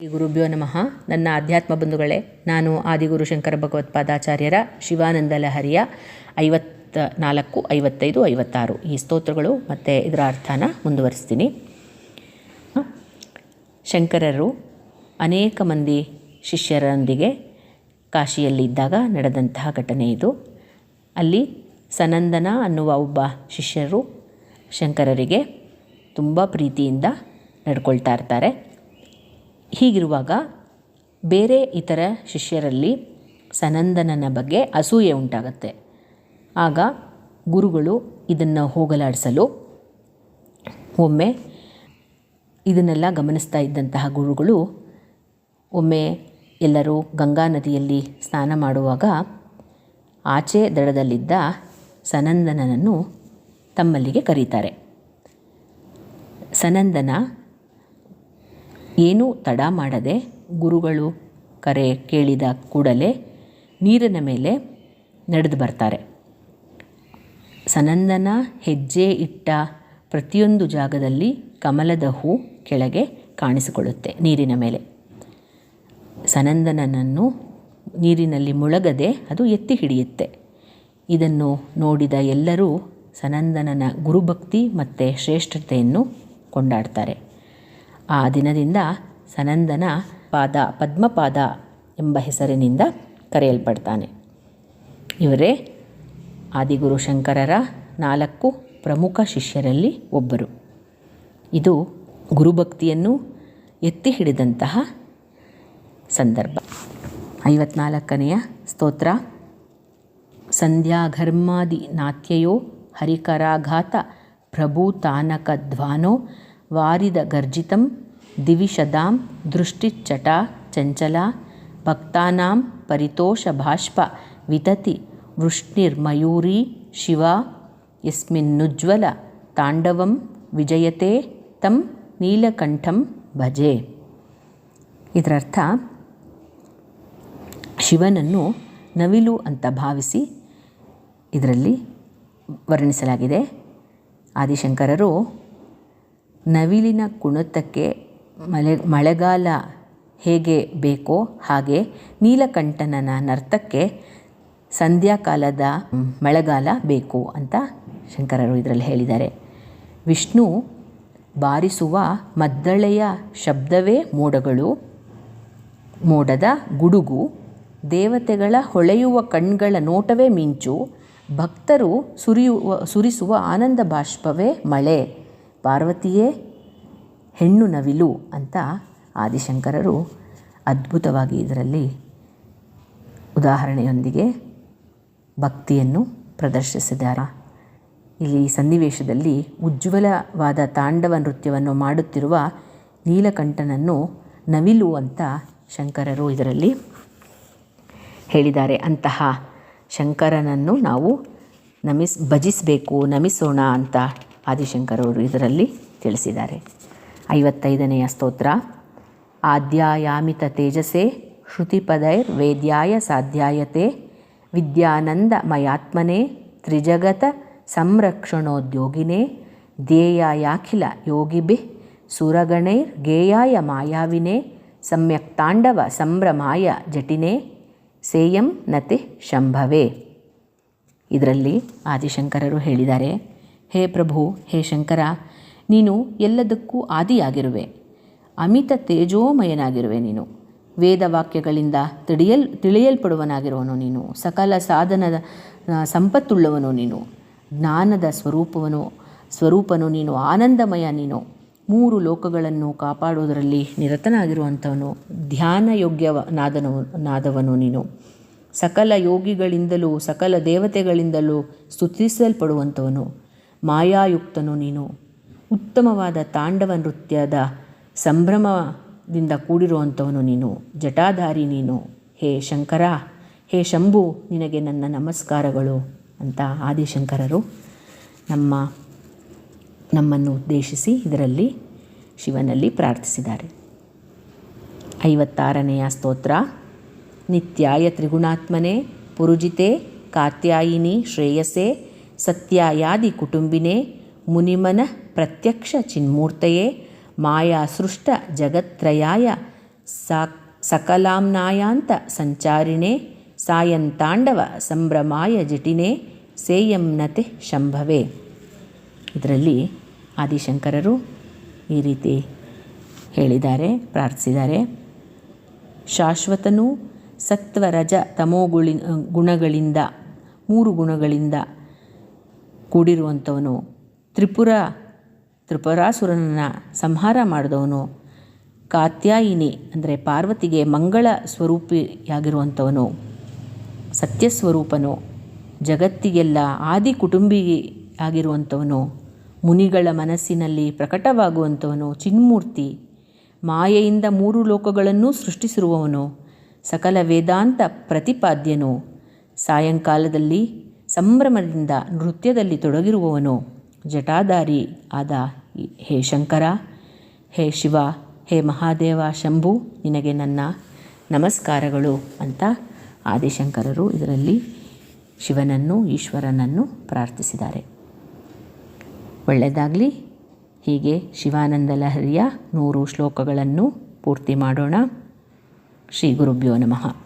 ಶ್ರೀ ಗುರುಭ್ಯೋ ನಮಃ. ನನ್ನ ಆಧ್ಯಾತ್ಮ ಬಂಧುಗಳೇ, ನಾನು ಆದಿಗುರು ಶಂಕರ ಭಗವತ್ಪಾದಾಚಾರ್ಯರ ಶಿವಾನಂದ ಲಹರಿಯ ಐವತ್ತ ನಾಲ್ಕು ಐವತ್ತೈದು, ಐವತ್ತಾರು ಈ ಸ್ತೋತ್ರಗಳು ಮತ್ತು ಇದರ ಅರ್ಥನ ಮುಂದುವರಿಸ್ತೀನಿ. ಶಂಕರರು ಅನೇಕ ಮಂದಿ ಶಿಷ್ಯರೊಂದಿಗೆ ಕಾಶಿಯಲ್ಲಿ ಇದ್ದಾಗ ನಡೆದಂತಹ ಘಟನೆ ಇದು. ಅಲ್ಲಿ ಸನಂದನ ಅನ್ನುವ ಒಬ್ಬ ಶಿಷ್ಯರು ಶಂಕರರಿಗೆ ತುಂಬ ಪ್ರೀತಿಯಿಂದ ನಡ್ಕೊಳ್ತಾ ಇರ್ತಾರೆ. ಹೀಗಿರುವಾಗ ಬೇರೆ ಇತರ ಶಿಷ್ಯರಲ್ಲಿ ಸನಂದನನ ಬಗ್ಗೆ ಅಸೂಯೆ ಉಂಟಾಗತ್ತೆ. ಆಗ ಗುರುಗಳು ಇದನ್ನು ಹೋಗಲಾಡಿಸಲು ಒಮ್ಮೆ ಇದನ್ನೆಲ್ಲ ಗಮನಿಸ್ತಾ ಇದ್ದಂತಹ ಗುರುಗಳು ಒಮ್ಮೆ ಎಲ್ಲರೂ ಗಂಗಾ ನದಿಯಲ್ಲಿ ಸ್ನಾನ ಮಾಡುವಾಗ ಆಚೆ ದಡದಲ್ಲಿದ್ದ ಸನಂದನನನ್ನು ತಮ್ಮಲ್ಲಿಗೆ ಕರೀತಾರೆ. ಸನಂದನ ಏನೂ ತಡ ಮಾಡದೆ ಗುರುಗಳು ಕರೆ ಕೇಳಿದ ಕೂಡಲೇ ನೀರಿನ ಮೇಲೆ ನಡೆದು ಬರ್ತಾರೆ. ಸನಂದನ ಹೆಜ್ಜೆ ಇಟ್ಟ ಪ್ರತಿಯೊಂದು ಜಾಗದಲ್ಲಿ ಕಮಲದ ಹೂ ಕೆಳಗೆ ಕಾಣಿಸಿಕೊಳ್ಳುತ್ತೆ ನೀರಿನ ಮೇಲೆ. ಸನಂದನನನ್ನು ನೀರಿನಲ್ಲಿ ಮುಳಗದೆ ಅದು ಎತ್ತಿ ಹಿಡಿಯುತ್ತೆ. ಇದನ್ನು ನೋಡಿದ ಎಲ್ಲರೂ ಸನಂದನನ ಗುರುಭಕ್ತಿ ಮತ್ತು ಶ್ರೇಷ್ಠತೆಯನ್ನು ಕೊಂಡಾಡ್ತಾರೆ. ಆ ದಿನದಿಂದ ಸನಂದನ ಪಾದ, ಪದ್ಮಪಾದ ಎಂಬ ಹೆಸರಿನಿಂದ ಕರೆಯಲ್ಪಡ್ತಾನೆ. ಇವರೇ ಆದಿಗುರು ಶಂಕರರ ನಾಲ್ಕು ಪ್ರಮುಖ ಶಿಷ್ಯರಲ್ಲಿ ಒಬ್ಬರು. ಇದು ಗುರುಭಕ್ತಿಯನ್ನು ಎತ್ತಿ ಹಿಡಿದಂತಹ ಸಂದರ್ಭ. ಐವತ್ನಾಲ್ಕನೆಯ ಸ್ತೋತ್ರ. ಸಂಧ್ಯಾಘರ್ಮಾದಿ ನಾತ್ಯಯೋ ಹರಿಕರಾಘಾತ ಪ್ರಭೂತಾನಕಧ್ವಾನೋ ವಾರಿದ ಗರ್ಜಿತಂ ದಿವಿಷದಾಂ, ದೃಷ್ಟಿಚ್ಚಟ, ಚಂಚಲ, ಭಕ್ತಾನಾಂ ಪರಿತೋಷ ಭಾಷ್ಪ ವಿತತಿ, ವೃಷ್ಣಿರ್ಮಯೂರಿ, ಶಿವ, ಯಸ್ಮಿನ್ನುಜ್ವಲ, ತಾಂಡವಂ, ವಿಜಯತೆ, ತಂ, ನೀಲಕಂಠಂ, ಭಜೆ. ಇದರರ್ಥ, ಶಿವನನ್ನು ನವಿಲು ಅಂತ ಭಾವಿಸಿ ಇದರಲ್ಲಿ ವರ್ಣಿಸಲಾಗಿದೆ. ಆದಿಶಂಕರರು ನವಿಲಿನ ಕುಣಿತಕ್ಕೆ ಮಳೆ, ಮಳೆಗಾಲ ಹೇಗೆ ಬೇಕೋ ಹಾಗೆ ನೀಲಕಂಠನ ನರ್ತಕ್ಕೆ ಸಂಧ್ಯಾಕಾಲದ ಮಳೆಗಾಲ ಬೇಕು ಅಂತ ಶಂಕರರು ಇದರಲ್ಲಿ ಹೇಳಿದ್ದಾರೆ. ವಿಷ್ಣು ಬಾರಿಸುವ ಮದ್ದಳೆಯ ಶಬ್ದವೇ ಮೋಡಗಳು, ಮೋಡದ ಗುಡುಗು, ದೇವತೆಗಳ ಹೊಳೆಯುವ ಕಣ್ಗಳ ನೋಟವೇ ಮಿಂಚು, ಭಕ್ತರು ಸುರಿಯುವ, ಸುರಿಸುವ ಆನಂದ ಬಾಷ್ಪವೇ ಮಳೆ. ಪಾರ್ವತಿಯೇ, ಹೆಣ್ಣು ನವಿಲು ಅಂತ ಆದಿಶಂಕರರು ಅದ್ಭುತವಾಗಿ ಇದರಲ್ಲಿ ಉದಾಹರಣೆಯೊಂದಿಗೆ ಭಕ್ತಿಯನ್ನು ಪ್ರದರ್ಶಿಸಿದ್ದಾರೆ. ಇಲ್ಲಿ ಸನ್ನಿವೇಶದಲ್ಲಿ ಉಜ್ವಲವಾದ ತಾಂಡವ ನೃತ್ಯವನ್ನು ಮಾಡುತ್ತಿರುವ ನೀಲಕಂಠನನ್ನು ನವಿಲು ಅಂತ ಶಂಕರರು ಇದರಲ್ಲಿ ಹೇಳಿದ್ದಾರೆ. ಅಂತಹ ಶಂಕರನನ್ನು ನಾವು ನಮಿಸ್, ಭಜಿಸಬೇಕು, ನಮಿಸೋಣ ಅಂತ ಆದಿಶಂಕರವರು ಇದರಲ್ಲಿ ತಿಳಿಸಿದ್ದಾರೆ. ಐವತ್ತೈದನೆಯ ಸ್ತೋತ್ರ, ಆದ್ಯಾಯಾಮಿತ ತೇಜಸೆ, ಶ್ರುತಿಪದೈರ್ ವೇದ್ಯಾಯ ಸಾಧ್ಯಾಯತೆ ವಿದ್ಯಾನಂದಮಯಾತ್ಮನೆ ತ್ರಿಜಗತ ಸಂರಕ್ಷಣೋದ್ಯೋಗಿನೇ, ಧ್ಯೇಯಾಯಾಖಿಲ ಯೋಗಿಭಿ, ಸುರಗಣೈರ್ ಗೇಯಾಯ ಮಾಯಾವಿನೇ, ಸಮ್ಯಕ್ ತಾಂಡವ ಸಂಭ್ರಮಾಯ ಜಟಿನೇ, ಸೇಯಂ ನತಿ ಶಂಭವೇ. ಇದರಲ್ಲಿ ಆದಿಶಂಕರರು ಹೇಳಿದ್ದಾರೆ ಹೇ ಪ್ರಭು, ಹೇ ಶಂಕರ, ನೀನು ಎಲ್ಲದಕ್ಕೂ ಆದಿಯಾಗಿರುವೆ. ಅಮಿತ ತೇಜೋಮಯನಾಗಿರುವೆ ನೀನು. ವೇದವಾಕ್ಯಗಳಿಂದ ತಿಳಿಯಲ್, ತಿಳಿಯಲ್ಪಡುವನಾಗಿರುವನು ನೀನು. ಸಕಲ ಸಾಧನದ ಸಂಪತ್ತುಳ್ಳವನು ನೀನು. ಜ್ಞಾನದ ಸ್ವರೂಪವನು, ಸ್ವರೂಪನು ನೀನು. ಆನಂದಮಯ ನೀನು. ಮೂರು ಲೋಕಗಳನ್ನು ಕಾಪಾಡುವುದರಲ್ಲಿ ನಿರತನಾಗಿರುವಂಥವನು. ಧ್ಯಾನ ಯೋಗ್ಯನಾದನವು ನಾದವನು ನೀನು. ಸಕಲ ಯೋಗಿಗಳಿಂದಲೂ, ಸಕಲ ದೇವತೆಗಳಿಂದಲೂ ಸ್ತುತಿಸಲ್ಪಡುವಂಥವನು. ಮಾಯಾಯುಕ್ತನು ನೀನು. ಉತ್ತಮವಾದ ತಾಂಡವ ನೃತ್ಯದ ಸಂಭ್ರಮದಿಂದ ಕೂಡಿರುವಂಥವನು ನೀನು. ಜಟಾಧಾರಿ ನೀನು. ಹೇ ಶಂಕರ, ಹೇ ಶಂಭು, ನಿನಗೆ ನನ್ನ ನಮಸ್ಕಾರಗಳು ಅಂತ ಆದಿಶಂಕರರು ನಮ್ಮ, ನಮ್ಮನ್ನು ಉದ್ದೇಶಿಸಿ ಇದರಲ್ಲಿ ಶಿವನಲ್ಲಿ ಪ್ರಾರ್ಥಿಸಿದ್ದಾರೆ. ಐವತ್ತಾರನೆಯ ಸ್ತೋತ್ರ, ನಿತ್ಯಾಯ ತ್ರಿಗುಣಾತ್ಮನೆ, ಪುರುಜಿತೆ, ಕಾತ್ಯಾಯಿನಿ, ಶ್ರೇಯಸೆ ಸತ್ಯಾಯಾದಿ ಕುಟುಂಬಿನೇ, ಮುನಿಮನ ಪ್ರತ್ಯಕ್ಷ ಚಿನ್ಮೂರ್ತಯೇ, ಮಾಯಾ ಸೃಷ್ಟ ಜಗತ್ರಯಾಯ ಸಾ ಸಕಲಾಂನಾಯಾಂತ ಸಂಚಾರಿಣೆ ಸಾಯಂತಾಂಡವ ಸಂಭ್ರಮಾಯ ಜಟಿನೇ ಸೇಯಂನತೆ ಶಂಭವೇ. ಇದರಲ್ಲಿ ಆದಿಶಂಕರರು ಈ ರೀತಿ ಹೇಳಿದ್ದಾರೆ, ಪ್ರಾರ್ಥಿಸಿದ್ದಾರೆ. ಶಾಶ್ವತನೂ ಸತ್ವರಜ ತಮೋಗುಳಿ, ಗುಣಗಳಿಂದ, ಮೂರು ಗುಣಗಳಿಂದ ಕೂಡಿರುವಂಥವನು. ತ್ರಿಪುರ ತ್ರಿಪುರಾಸುರನನ್ನು ಸಂಹಾರ ಮಾಡಿದವನು. ಕಾತ್ಯಾಯಿನಿ ಅಂದರೆ ಪಾರ್ವತಿಗೆ ಮಂಗಳ ಸ್ವರೂಪಿಯಾಗಿರುವಂಥವನು. ಸತ್ಯಸ್ವರೂಪನು. ಜಗತ್ತಿಗೆಲ್ಲ ಆದಿ ಕುಟುಂಬಿಯಾಗಿರುವಂಥವನು. ಮುನಿಗಳ ಮನಸ್ಸಿನಲ್ಲಿ ಪ್ರಕಟವಾಗುವಂಥವನು ಚಿನ್ಮೂರ್ತಿ. ಮಾಯೆಯಿಂದ ಮೂರು ಲೋಕಗಳನ್ನೂ ಸೃಷ್ಟಿಸಿರುವವನು. ಸಕಲ ವೇದಾಂತ ಪ್ರತಿಪಾದ್ಯನು. ಸಾಯಂಕಾಲದಲ್ಲಿ ಸಂಭ್ರಮದಿಂದ ನೃತ್ಯದಲ್ಲಿ ತೊಡಗಿರುವವನು ಜಟಾಧಾರಿ ಆದ ಹೇ ಶಂಕರ, ಹೇ ಶಿವ, ಹೇ ಮಹಾದೇವ ಶಂಭು, ನಿನಗೆ ನನ್ನ ನಮಸ್ಕಾರಗಳು ಅಂತ ಆದಿಶಂಕರರು ಇದರಲ್ಲಿ ಶಿವನನ್ನು, ಈಶ್ವರನನ್ನು ಪ್ರಾರ್ಥಿಸಿದ್ದಾರೆ. ಒಳ್ಳೆಯದಾಗಲಿ. ಹೀಗೆ ಶಿವಾನಂದ ಲಹರಿಯ ನೂರು ಶ್ಲೋಕಗಳನ್ನು ಪೂರ್ತಿ ಮಾಡೋಣ. ಶ್ರೀ ಗುರುಭ್ಯೋ ನಮಃ.